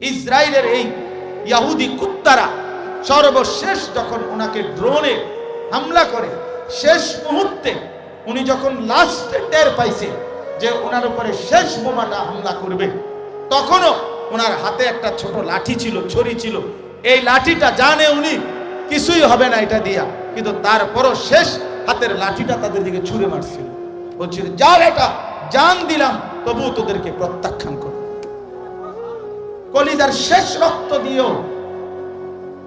ইসরায়েলের এই ইয়াহুদি কুত্তারা সর্বশেষ যখন ওনাকে ড্রোনে হামলা করে, শেষ মুহূর্তে উনি যখন লাস্টে টের পাইছে যে ওনার উপরে শেষ বোমাটা হামলা করবে, তখনও ওনার হাতে একটা ছোট লাঠি ছিল ছড়ি ছিল। এই লাঠিটা জানে উনি, কিছুই হবে না এটা দিয়া। কিন্তু তারপরও শেষ হাতের লাঠিটা তাদের দিকে ছুঁড়ে মারছিল। বলছিল যা এটা জান দিলাম, তবুও তোদেরকে প্রত্যাখ্যান করো কলিজার শেষ রক্ত দিও।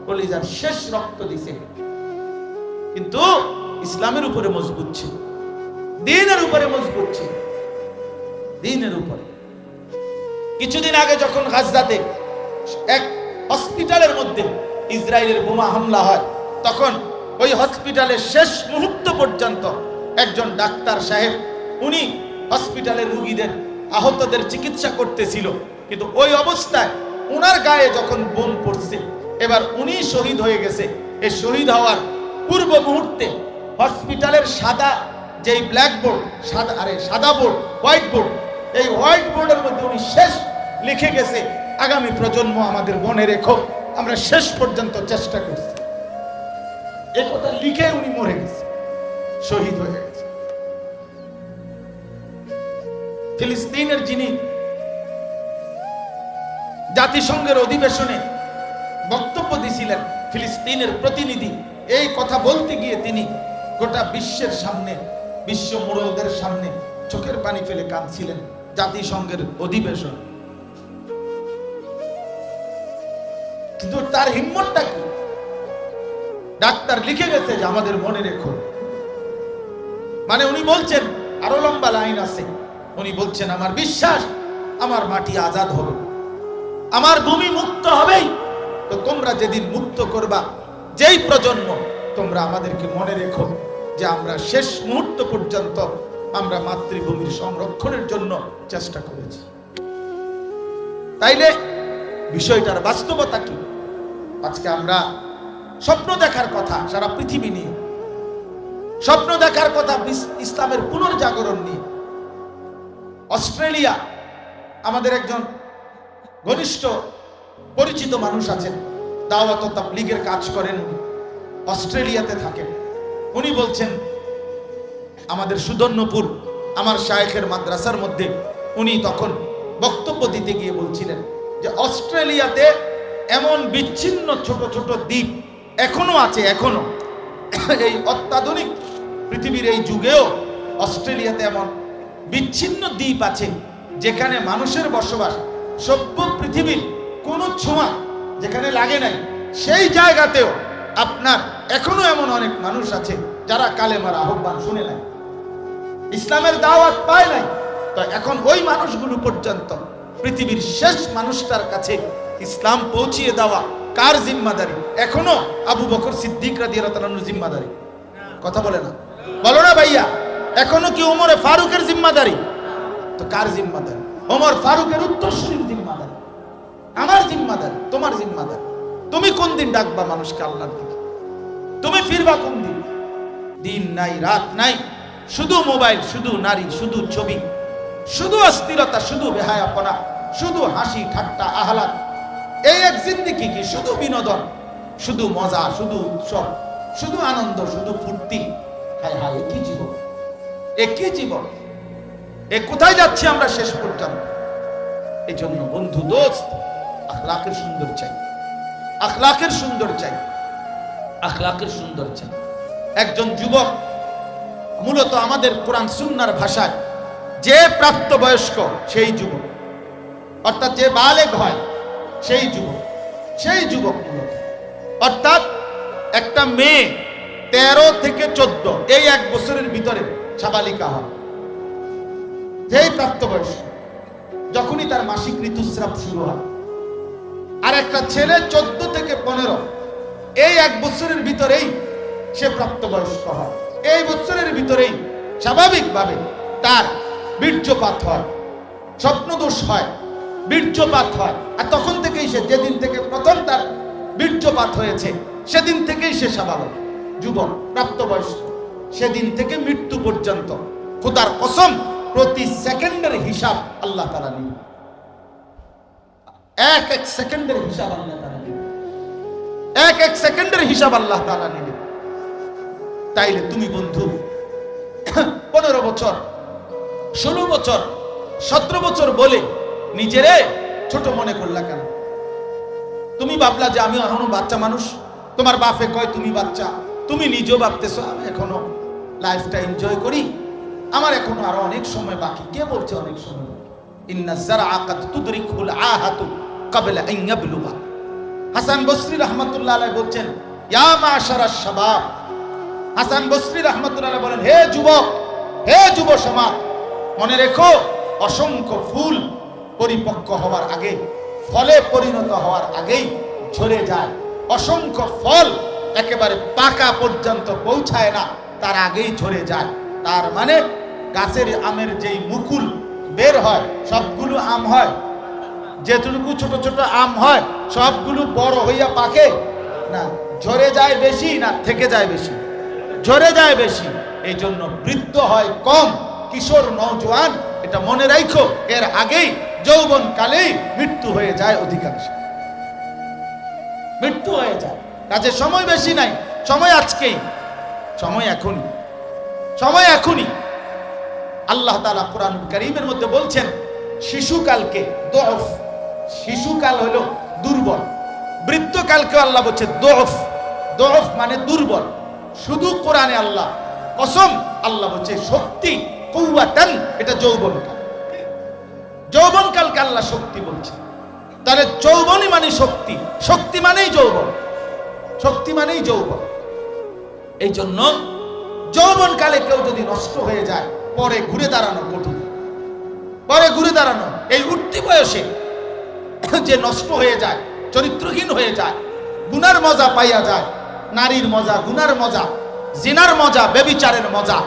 কলিজার শেষ রক্ত দিছে। কিন্তু ইসলামের উপরে মজবুত ছিল। দিনের উপরে মজবুত ছিল। দিনের উপরে। কিছুদিন আগে যখন গাজদাতে এক হসপিটালের মধ্যে ইসরায়েলের বোমা হামলা হয়, তখন ওই হসপিটালের শেষ মুহূর্ত পর্যন্ত একজন ডাক্তার সাহেব, উনি হসপিটালের রুগীদের, আহতদের চিকিৎসা করতেছিল। কিন্তু ওই অবস্থায় ওনার গায়ে যখন বোম পড়ছে, এবার উনি শহীদ হয়ে গেছে। এই শহীদ হওয়ার পূর্ব মুহূর্তে হসপিটালের সাদা যেই ব্ল্যাকবোর্ড সাদা, আরে, সাদা বোর্ড, হোয়াইট বোর্ড, এই হোয়াইট বোর্ডের মধ্যে উনি শেষ লিখে গেছে, আগামী প্রজন্ম আমাদের মনে রেখো, আমরা শেষ পর্যন্ত চেষ্টা করছি। এ কথা লিখে উনি মরে গেছে, শহীদ হয়ে গেছে। ফিলিস্তিনের যিনি জাতিসংঘের অধিবেশনে বক্তব্য দিছিলেন ফিলিস্তিনের প্রতিনিধি। এই কথা বলতে গিয়ে তিনি গোটা বিশ্বের সামনে, বিশ্ব মোড়লদের সামনে চোখের পানি ফেলে কাঁদছিলেন জাতিসংঘের অধিবেশন। কিন্তু তার হিম্মতটা কি? ডাক্তার লিখে গেছে যে আমাদের মনে রেখো। মানে উনি বলছেন, আরও লম্বা লাইন আছে। উনি বলছেন, আমার বিশ্বাস, আমার মাটি আজাদ হবে। আমার ভূমি মুক্ত হবেই। তো তোমরা যেদিন মুক্ত করবা, যেই প্রজন্ম, তোমরা আমাদেরকে মনে রেখো যে আমরা শেষ মুহূর্ত পর্যন্ত আমরা মাতৃভূমির সংরক্ষণের জন্য চেষ্টা করেছি। তাইলে বিষয়টার বাস্তবতা কি? আজকে আমরা স্বপ্ন দেখার কথা সারা পৃথিবী নিয়ে, স্বপ্ন দেখার কথা ইসলামের পুনর্জাগরণ নিয়ে, অস্ট্রেলিয়া আমাদের একজন ঘনিষ্ঠ, পরিচিত মানুষ আছেন। দাওয়াত তাবলীগের কাজ করেন। অস্ট্রেলিয়াতে থাকেন। উনি বলছেন, আমাদের সুদর্ণপুর, আমার শায়েখের মাদ্রাসার মধ্যে উনি তখন বক্তব্য দিতে গিয়ে বলছিলেন যে, অস্ট্রেলিয়াতে এমন বিচ্ছিন্ন ছোট ছোট দ্বীপ এখনও আছে, এখনও। এই অত্যাধুনিক পৃথিবীর এই যুগেও অস্ট্রেলিয়াতে এমন বিচ্ছিন্ন দ্বীপ আছে, যেখানে মানুষের বসবাস সভ্য পৃথিবীর কোনো ছোঁয়া যেখানে লাগে নাই, সেই জায়গাতেও আপনার এখনও এমন অনেক মানুষ আছে যারা কালেমার আহ্বান শুনে নাই, ইসলামের দাওয়াত পায় নাই। তো এখন ওই মানুষগুলো পর্যন্ত, পৃথিবীর শেষ মানুষটার কাছে ইসলাম পৌঁছিয়ে দেওয়া কার জিম্মাদারি? এখনও আবু বকর সিদ্দিক রাদিয়াল্লাহু জিম্মাদারি। কথা বলে না। বলো না ভাইয়া, এখনও কি ওমরে ফারুকের জিম্মাদারি? তো কার জিম্মাদারি? ওমর ফারুকের উত্তরসূরির জিম্মাদারি। আমার জিম্মাদার, তোমার জিম্মাদারি। তুমি কোন দিন ডাকবা মানুষকে আল্লাহর দিকে? তুমি ফিরবা কোন দিন? দিন নাই, রাত নাই। শুধু মোবাইল, শুধু নারী, শুধু ছবি। শুধু অস্থিরতা, শুধু বেহায়াপনা, শুধু হাসি, ঠাট্টা, আহ্লাদ। এই এক জিন্দিগি কি? শুধু বিনোদন, শুধু মজা, শুধু উৎসব, শুধু আনন্দ, শুধু ফুর্তি। হায় হায় একই জীবন? একই জীবন? এ কোথায় যাচ্ছি আমরা শেষ পর্যন্ত? এই জন্য বন্ধু, দোস্ত, আখলাকের সুন্দর চাই। আখলাকের সুন্দর চাই। আখলাকের সুন্দর চাই। একজন যুবক, মূলত আমাদের কোরআন সুন্নার ভাষায়, যে প্রাপ্তবয়স্ক, সেই যুবক। অর্থাৎ যে বালেগ হয়, সেই যুবক। সেই যুবক মূলত। অর্থাৎ একটা মেয়ে তেরো থেকে চোদ্দ, এই এক বছরের ভিতরে সাবালিকা হয়। যেই প্রাপ্তবয়স্ক যখনই তার মাসিক ঋতুস্রাব শুরু হয়, আর একটা ছেলে চোদ্দ থেকে পনেরো, এই এক বছরের ভিতরেই সে প্রাপ্তবয়স্ক হয়। এই বছরের ভিতরেই স্বাভাবিকভাবে তার বীর্যপাত হয়, স্বপ্নদোষ হয়, বীর্যপাত হয়। আর তখন থেকেই সে, যেদিন থেকে প্রথম তার বীর্যপাত হয়েছে, সেদিন থেকেই সে স্বাভাবিক, যুবক, প্রাপ্তবয়স্ক, সেদিন থেকে মৃত্যু পর্যন্ত। খোদার কসম প্রতি সেকেন্ডের হিসাব আল্লাহ তারা নিন এক এক সেকেন্ডের হিসাব আল্লাহ তাআলা নেবেন এক এক সেকেন্ডের হিসাব আল্লাহ তাআলা নেবেন তাইলে তুমি বন্ধু, পনেরো বছর, ষোলো বছর, সতেরো বছর বলে নিজেরে ছোট মনে করলা কেন? তুমি ভাবলা যে আমি এখনও বাচ্চা মানুষ। তোমার বাপে কয়, তুমি বাচ্চা, তুমি নিজেও ভাবতেছো, আমি এখনও লাইফটা এনজয় করি। আমার এখনও আরও অনেক সময় বাকি। কে বলছে অনেক সময় হাসান বলছেন হাসান বলেন, হে যুবক, হে যুব মনে রেখো, অসংখ্য ফুল পরিপক্ক হওয়ার আগে, ফলে পরিণত হওয়ার আগেই ঝরে যায়। অসংখ্য ফল একেবারে পাকা পর্যন্ত পৌঁছায় না, তার আগেই ঝরে যায়। তার মানে গাছের আমের যেই মুকুল বের হয়, সবগুলো আম হয়। যেটুকু ছোট ছোট আম হয়, সবগুলো বড় হইয়া পাকে। না, ঝরে যায় বেশি না থেকে যায় বেশি। ঝরে যায় বেশি। এই জন্য বৃদ্ধ হয় কম। কিশোর নৌজওয়ান এটা মনে রাখো এর আগেই যৌবন কালেই মৃত্যু হয়ে যায় অধিকাংশ। মৃত্যু হয়ে যায়। কাজে সময় বেশি নাই, সময় আজকেই। সময় এখনই। সময় এখনই আল্লাহ তাআলা কোরআন করিমের মধ্যে বলছেন, শিশুকালকে দফ, শিশুকাল হলো দুর্বল। বৃদ্ধকালকে আল্লাহ বলছে দফ দফ মানে দুর্বল। শুধু কোরআনে আল্লাহ, কসম আল্লাহ বলছে শক্তি কৌয়াতান এটা যৌবনকাল। যৌবনকালকে আল্লাহ শক্তি বলছে। তাহলে যৌবনই মানে শক্তি শক্তি মানেই যৌবন, শক্তি মানেই যৌবন। এই জন্য যৌবনকালে কেউ যদি নষ্ট হয়ে যায়, পরে ঘুরে দাঁড়ানো কঠিন। পরে ঘুরে দাঁড়ানো, এই উঠতি বয়সে যে নষ্ট হয়ে যায়, চরিত্রহীন হয়ে যায়, গুনার মজা পাইয়া যায়, নারীর মজা, গুনার মজা, জিনার মজা, বেবিচারের মজা,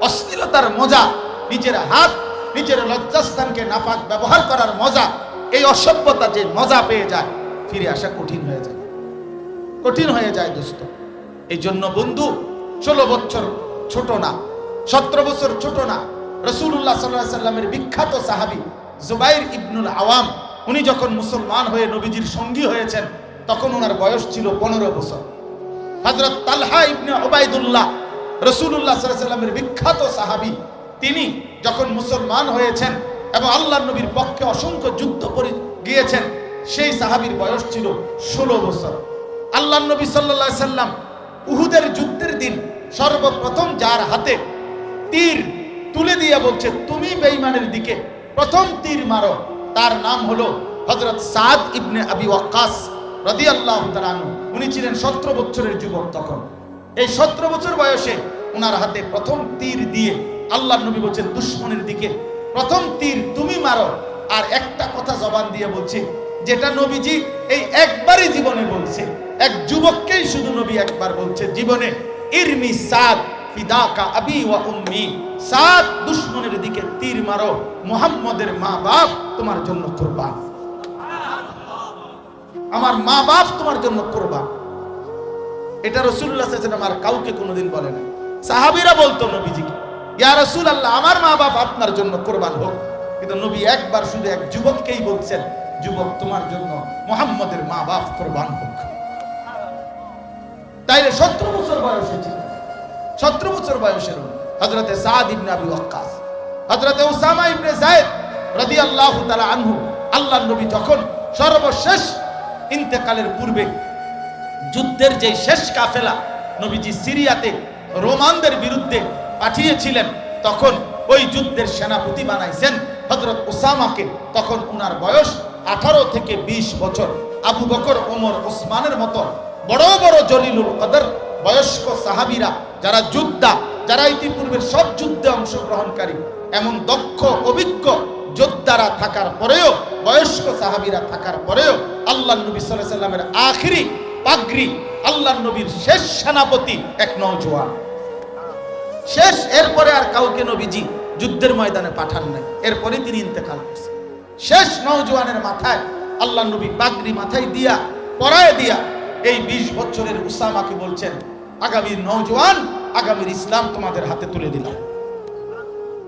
অশ্লীলতার মজা, নিজের হাত, নিজের লজ্জাস্থানকে নাপাক ব্যবহার করার মজা, এই অসভ্যতা যে মজা পেয়ে যায়, ফিরে আসা কঠিন হয়ে যায়। কঠিন হয়ে যায় দোস্ত। এই জন্য বন্ধু, ষোলো বছর ছোট না, সতেরো বছর ছোট না। রসুল্লাহ সাল্লাহ সাল্লামের বিখ্যাত সাহাবি জুবাইর ইবনুল আওয়াম, উনি যখন মুসলমান হয়ে নবীজির সঙ্গী হয়েছেন, তখন ওনার বয়স ছিল পনেরো বছর। হজরত তালহা ইবনে ওবায়দুল্লাহ রসুল্লাহ সাল্লামের বিখ্যাত সাহাবি, তিনি যখন মুসলমান হয়েছেন এবং আল্লাহ নবীর পক্ষে অসংখ্য যুদ্ধ করে গিয়েছেন, সেই সাহাবীর বয়স ছিল ষোলো বছর। আল্লাহ নবী সাল্লাহ সাল্লাম উহুদের যুদ্ধের দিন সর্বপ্রথম যার হাতে তীর তুলে দিয়ে বলছে, তুমি বেঈমানের দিকে প্রথম তীর মারো। তার নাম হলো হজরত সাদ ইবনে আবি ওয়াক্কাস রদি তাআলা আনহু। উনি ছিলেন সতেরো বছরের যুবক তখন। এই সতেরো বছর বয়সে ওনার হাতে প্রথম তীর দিয়ে আল্লাহ নবী বলছেন, দুশ্মনের দিকে প্রথম তীর তুমি মারো। আর একটা কথা জবান দিয়ে বলছে, যেটা নবীজি এই একবারই জীবনে বলছে। এক যুবককেই শুধু নবী একবার বলছে, জীবনে ইরমি সাদ ফিদাকা আবি ওয়া উম্মি। সাদ দুশ্মনের দিকে তীর মারো, মুহাম্মদের মা বাপ তোমার জন্য কুরবান। আমার মা বাপ তোমার জন্য কুরবান। এটা রসুল্লাহ সাল্লাম আর কাউকে কোনোদিন বলে না সাহাবীরা বলতো নবীজিকে, ইয়া রসুল আল্লাহ আমার মা বাপ আপনার জন্য কোরবান হোক। কিন্তু নবী একবার শুধু এক যুবককেই বলছেন, যুবক, তোমার জন্য মোহাম্মদের মা বাপ কোরবান হোক। তাইলে সতেরো বছর বয়সে ছিল সতেরো বছর বয়সের হজরতে সাদ ইবনে আবি ওয়াক্কাস হজরতে উসামা ইবনে জায়েদ রাদিয়াল্লাহু তাআলা আনহু, আল্লাহর নবী যখন সর্বশেষ ইন্তেকালের পূর্বে যুদ্ধের যে শেষ কাফেলা নবীজি সিরিয়াতে রোমানদের বিরুদ্ধে পাঠিয়েছিলেন, তখন ওই যুদ্ধের সেনাপতি বানাইছেন হজরত ওসামাকে তখন উনার বয়স আঠারো থেকে ২০ বছর। আবু বকর, ওমর, ওসমানের মতো বড় বড় জলিলুল কদর, বয়স্ক সাহাবীরা, যারা যোদ্ধা, যারা ইতিপূর্বের সব যুদ্ধে অংশগ্রহণকারী, এমন দক্ষ, অভিজ্ঞ যোদ্ধারা থাকার পরেও, বয়স্ক সাহাবীরা থাকার পরেও আল্লাহ নবী আলাইহি সাল্লামের আখিরি পাগড়ি আল্লাহ নবীর শেষ সেনাপতি এক নওজোয়ান। শেষ, এরপরে আর কাউকে নবীজি যুদ্ধের ময়দানে পাঠান নাই। এরপরে তিনি ইন্তেকাল করছেন। শেষ নওজোয়ানের মাথায় আল্লাহ নবী পাগড়ি মাথায় দিয়া, পরায় দিয়া এই বিশ বছরের উসামাকে বলছেন আগামীর নওজোয়ান আগামীর ইসলাম তোমাদের হাতে তুলে দিলাম।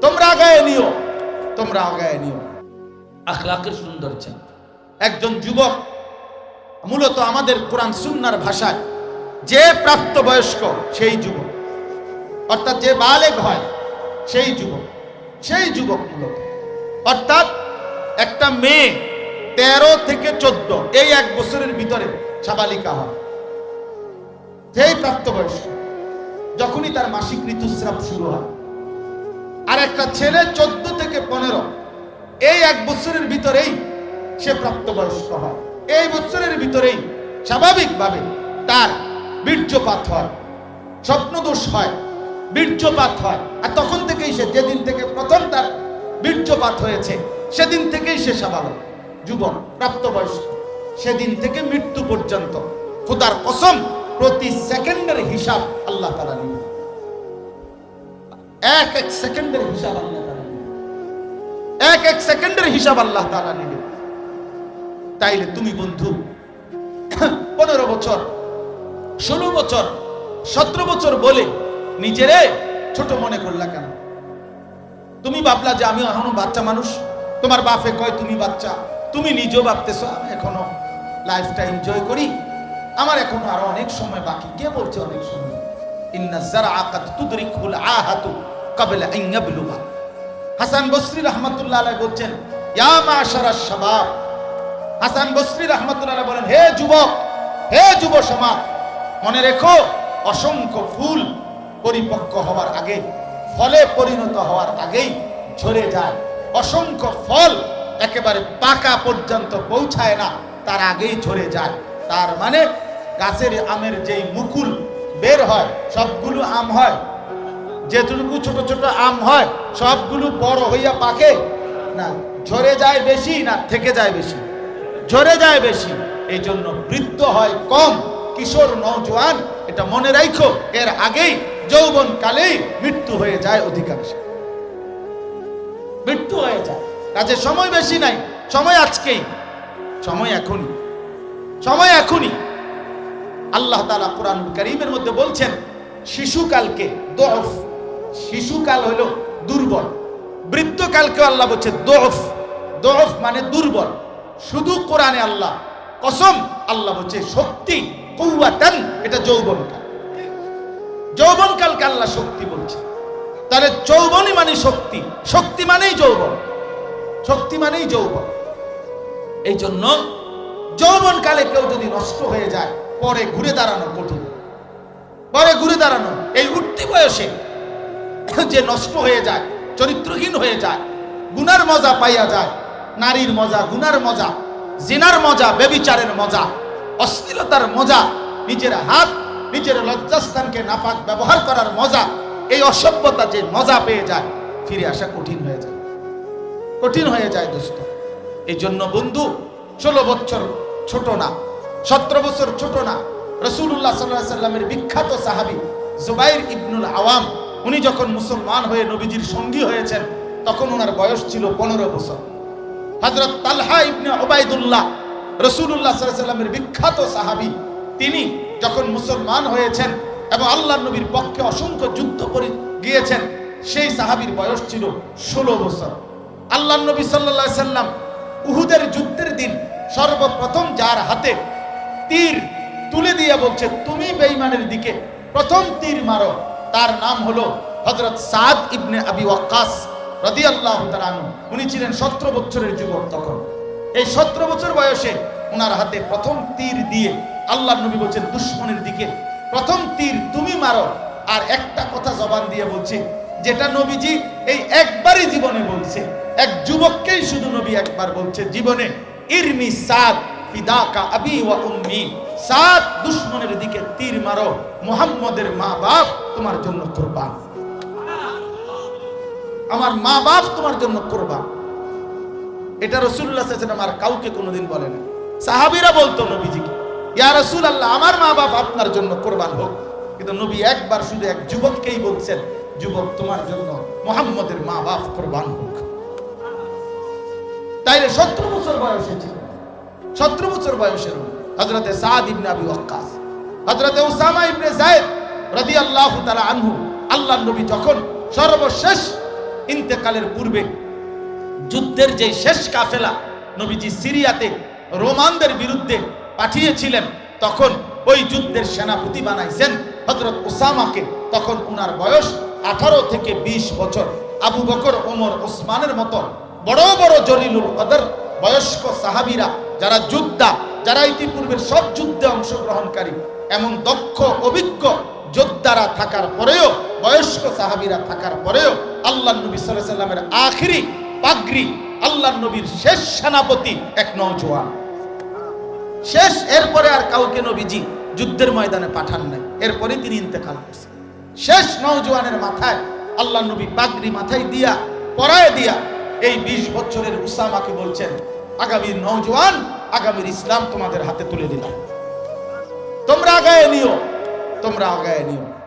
তোমরা আগায় নিও তোমরা আগায় নিও আখলাকের সৌন্দর্য একজন যুবক মূলত আমাদের কোরআন সুন্নার ভাষায় যে প্রাপ্তবয়স্ক সেই যুবক। অর্থাৎ যে বালেক হয় সেই যুবক সেই যুবক মূলত। অর্থাৎ একটা মেয়ে তেরো থেকে চোদ্দ, এই এক বছরের ভিতরে সাবালিকা হয়। সেই প্রাপ্তবয়স্ক, যখনই তার মাসিক ঋতুস্রাব শুরু হয়। আর একটা ছেলে চোদ্দ থেকে পনেরো, এই এক বছরের ভিতরেই সে প্রাপ্তবয়স্ক হয়। এই বছরের ভিতরেই স্বাভাবিকভাবে তার বীর্যপাত হয়, স্বপ্নদোষ হয়, বীর্যপাত হয়। আর তখন থেকেই সে, যেদিন থেকে প্রথম তার বীর্যপাত হয়েছে, সেদিন থেকেই সে স্বাভাবিক। যুবক, প্রাপ্তবয়স্ক, সেদিন থেকে মৃত্যু পর্যন্ত খোদার কসম প্রতি সেকেন্ডের হিসাব আল্লাহ তারা নিবে। এক এক সেকেন্ডের হিসাব আল্লাহ এক এক সেকেন্ডের হিসাব আল্লাহ তাআলা নেবে। তাইলে তুমি বন্ধু, পনেরো বছর, ষোলো বছর, সতেরো বছর বলে নিজেরে ছোট মনে করলা কেন? তুমি ভাবলা যে আমি এখনও বাচ্চা মানুষ। তোমার বাপে কয়, তুমি বাচ্চা। তুমি নিজেও ভাবতেছো, আমি এখনও লাইফটা এনজয় করি। আমার এখনও আরও অনেক সময় বাকি। কে বলছে অনেক সময়? হাসান বসরি রহমাতুল্লাহ বলছেন হাসান বসরি রহমাতুল্লাহ বলেন, হে যুবক, হে যুব সমাজ, মনে রেখো, অসংখ্য ফুল পরিপক্ক হওয়ার আগে, ফলে পরিণত হওয়ার আগেই ঝরে যায়। অসংখ্য ফল একেবারে পাকা পর্যন্ত পৌঁছায় না, তার আগেই ঝরে যায়। তার মানে গাছের আমের যেই মুকুল বের হয়, সবগুলো আম হয়, যেটুকু ছোট ছোট আম হয়, সবগুলো বড় হইয়া পাকে। না, ঝরে যায় বেশি না থেকে যায় বেশি। ঝরে যায় বেশি এই জন্য বৃদ্ধ হয় কম। কিশোর নৌজওয়ান এটা মনে রাখো এর আগেই যৌবন কালেই মৃত্যু হয়ে যায় অধিকাংশ। মৃত্যু হয়ে যায়। কাজে সময় বেশি নাই। সময় আজকেই সময় এখনই। সময় এখনই। আল্লাহ তালা কোরআন করিমের মধ্যে বলছেন, শিশুকালকে দফ। শিশুকাল হলো দুর্বল। বৃদ্ধকালকে আল্লাহ বলছে দফ। দফ মানে দুর্বল। শুধু কোরআনে আল্লাহ। কসম আল্লাহ বলছে শক্তি কৌয়াতান এটা যৌবনকাল। যৌবনকালকে আল্লাহ শক্তি বলছে। তাহলে যৌবনই মানে শক্তি। শক্তি মানেই যৌবন। শক্তি মানেই যৌবন। এই জন্য যৌবনকালে কেউ যদি নষ্ট হয়ে যায়, পরে ঘুরে দাঁড়ানো কঠিন। পরে ঘুরে দাঁড়ানো, এই উঠতি বয়সে যে নষ্ট হয়ে যায়, চরিত্রহীন হয়ে যায়, গুনার মজা পাইয়া যায়, নারীর মজা, গুনার মজা, জিনার মজা, বেবিচারের মজা, অশ্লীলতার মজা, নিজের হাত, নিজের লজ্জাস্থানকে নাপাক ব্যবহার করার মজা, এই অসভ্যতা যে মজা পেয়ে যায়, ফিরে আসা কঠিন হয়ে কঠিন হয়ে যায় দোস্ত এই জন্য বন্ধু, ষোলো বছর ছোট না, সতেরো বছর ছোট না রসুল্লাহ সাল্লাহ সাল্লামের বিখ্যাত সাহাবি জুবাইর ইবনুল আওয়াম, উনি যখন মুসলমান হয়ে নবীজির সঙ্গী হয়েছেন, তখন ওনার বয়স ছিল পনেরো বছর। হজরত তালহা ইবনে ওবায়দুল্লাহ রসুল্লাহ সাল্লামের বিখ্যাত সাহাবি, তিনি যখন মুসলমান হয়েছেন এবং আল্লাহ নবীর পক্ষে অসংখ্য যুদ্ধ করে গিয়েছেন, সেই সাহাবীর বয়স ছিল ষোলো বছর। আল্লাহ নবী সাল্লাহ সাল্লাম উহুদের যুদ্ধের দিন সর্বপ্রথম যার হাতে তীর তুলে দিয়ে বলছে, তুমি বেঈমানের দিকে প্রথম তীর মারো। তার নাম হলো হজরত সাদ ইবনে আবি ওয়াক্কাস রদি আল্লাহ আনহু। উনি ছিলেন সতেরো বছরের যুবক তখন। এই সতেরো বছর বয়সে ওনার হাতে প্রথম তীর দিয়ে আল্লাহ নবী বলছেন, দুশ্মনের দিকে প্রথম তীর তুমি মারো। আর একটা কথা জবান দিয়ে বলছে, যেটা নবীজি এই একবারই জীবনে বলছে। এক যুবককেই শুধু নবী একবার বলছে, জীবনে ইরমি সাদ ফিদাকা আবি ওয়া উম্মি। সাদ দুশ্মনের দিকে তীর মারো, মুহাম্মদের মা বাপ তোমার জন্য কুরবান। আমার মা বাপ তোমার জন্য কুরবান। এটা রসুল্লাহ সাল্লাম আর কাউকে কোনোদিন বলে না। সাহাবিরা বলতো নবীজিকে, ইয়া রসুল আল্লাহ আমার মা বাপ আপনার জন্য কোরবান হোক। কিন্তু নবী একবার শুধু এক যুবককেই বলছেন, যুবক, তোমার জন্য মোহাম্মদের মা বাপ কোরবান হোক। তাইলে সতেরো বছর বয়সে ছিল সতেরো বছর বয়সের হজরতে সাদ ইবনে আবি ওয়াক্কাস হজরতে উসামা ইবনে জায়েদ রাদিয়াল্লাহু তাআলা আনহু আল্লাহ নবী যখন সর্বশেষ ইন্তেকালের পূর্বে যুদ্ধের যে শেষ কাফেলা নবীজি সিরিয়াতে রোমানদের বিরুদ্ধে পাঠিয়েছিলেন, তখন ওই যুদ্ধের সেনাপতি বানাইছেন হজরত ওসামাকে তখন উনার বয়স আঠারো থেকে ২০ বছর। আবু বকর, ওমর, ওসমানের মতো বড় বড় জলিলুল কদর বয়স্ক সাহাবীরা, যারা যোদ্ধা, যারা ইতিপূর্বের সব যুদ্ধে অংশগ্রহণকারী, এমন দক্ষ, অভিজ্ঞ যোদ্ধারা থাকার পরেও, বয়স্ক সাহাবীরা থাকার পরেও আল্লাহ নবী সাল্লামের আখিরি পাগড়ি আল্লাহ নবীর শেষ সেনাপতি এক নওজোয়ান। শেষ, এরপরে আর কাউকে নবীজি যুদ্ধের ময়দানে পাঠান নাই। এরপরে তিনি ইন্তেকাল করছেন। শেষ নওজোয়ানের মাথায় আল্লাহ নবী পাগড়ি মাথায় দিয়া, পরায় দিয়া এই বিশ বছরের উসামাকে বলছেন আগামীর নৌজওয়ান আগামীর ইসলাম তোমাদের হাতে তুলে দিলাম। তোমরা আগায় নিও, তোমরা আগায় নিও।